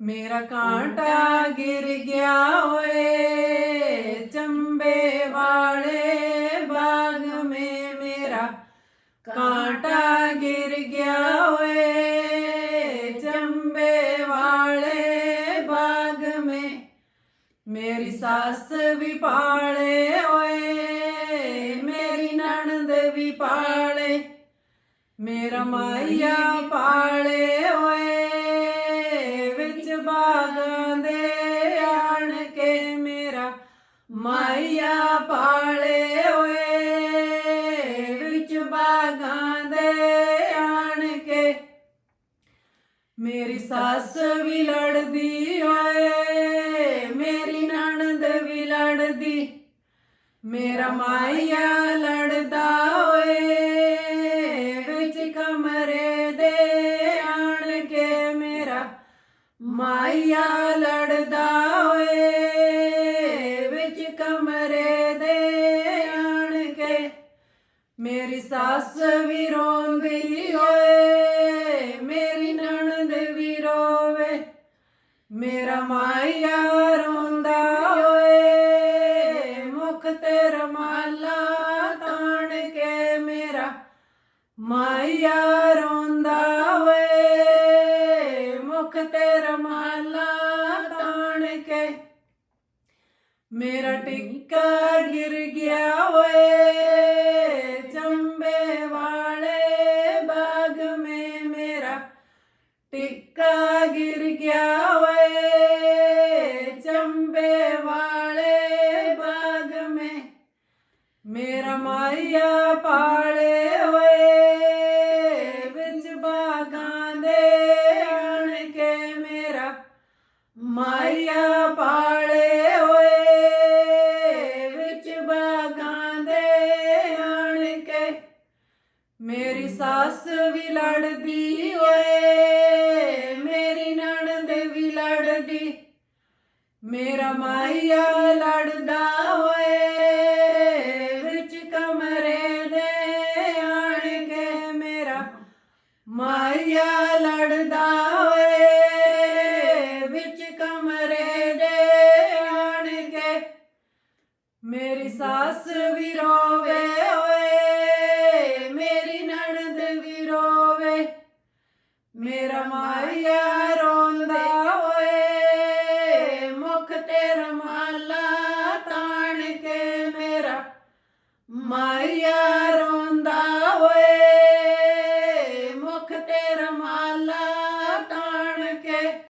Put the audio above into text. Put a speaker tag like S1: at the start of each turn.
S1: ਮੇਰਾ ਕਾਂਟਾ ਗਿਰ ਗਿਆ ਓਏ ਚੰਬੇ ਵਾਲੇ ਬਾਗ ਮੇ ਮੇਰਾ। ਕਾਂਟਾ ਗਿਰ ਗਿਆ ਓਏ ਚੰਬੇ ਵਾਲੇ ਬਾਗ ਮੇ। ਮੇਰੀ ਸੱਸ ਵੀ ਪਾਲੇ ਓਏ ਮੇਰੀ ਨਣਦ ਵੀ ਪਾਲੇ। ਮੇਰਾ ਮਾਇਆ ਪਾਲੇ ਮਾਇਆ ਪਾਲੇ ਓਏ ਵਿੱਚ ਬਾਗਾਂ ਦੇ ਆਣ ਕੇ ਮੇਰੀ ਸੱਸ ਵੀ ਲੜਦੀ ਓਏ ਮੇਰੀ ਨਣਦ ਵੀ ਲੜਦੀ। ਮੇਰਾ ਮਾਇਆ ਲੜਦਾ ਓਏ ਵਿੱਚ ਕਮਰੇ ਦੇ ਆਣ ਕੇ ਮੇਰਾ ਮਾਇਆ ਲੜਦਾ ਆਣ ਮੇਰੀ ਸੱਸ ਵੀ ਰੋਂਦੀ ਓਏ, ਮੇਰੀ ਨਣਦ ਵੀ ਰੋਵੇ, ਮੇਰਾ ਮਾਇਆ ਰੋਂਦਾ ਓਏ, ਮੁਖ ਤੇ ਰਮਾਲਾ ਤਾਣ ਕੇ ਮੇਰਾ ਮਾਇਆ ਰੋਂਦਾ ਓਏ, ਮੁਖ ਤੇ ਰਮਾਲਾ ਤਾਣ ਕੇ ਮੇਰਾ ਟਿੱਕਾ ਗਿਰ ਗਿਆ ਓਏ। ਟਿੱਕਾ ਗਿਰ ਗਿਆ ਓਏ ਚੰਬੇ ਵਾਲੇ ਬਾਗ ਮੇ। ਮੇਰਾ ਮਾਇਆ ਪਾਲੇ ਓਏ ਵਿੱਚ ਬਾਗਾਂ ਦੇ ਆਣ ਕੇ ਮੇਰਾ ਮਾਇਆ ਮੇਰੀ ਸੱਸ ਵੀ ਲੜਦੀ ਓਏ, ਮੇਰੀ ਨਣਦ ਵੀ ਲੜਦੀ, ਮੇਰਾ ਮਾਇਆ ਲੜਦਾ ਓਏ, ਵਿੱਚ ਕਮਰੇ ਦੇ ਆਣ ਕੇ ਮੇਰਾ ਮਾਈਆ ਲੜਦਾ ਓਏ, ਵਿੱਚ ਕਮਰੇ ਦੇ ਆਣ ਮੇਰੀ ਸੱਸ ਵੀ ਰੋ ਰਮਾਇਆ ਰੋਂਦਾ ਓਏ ਮੁਖ ਤੇ ਰਮਾਲਾ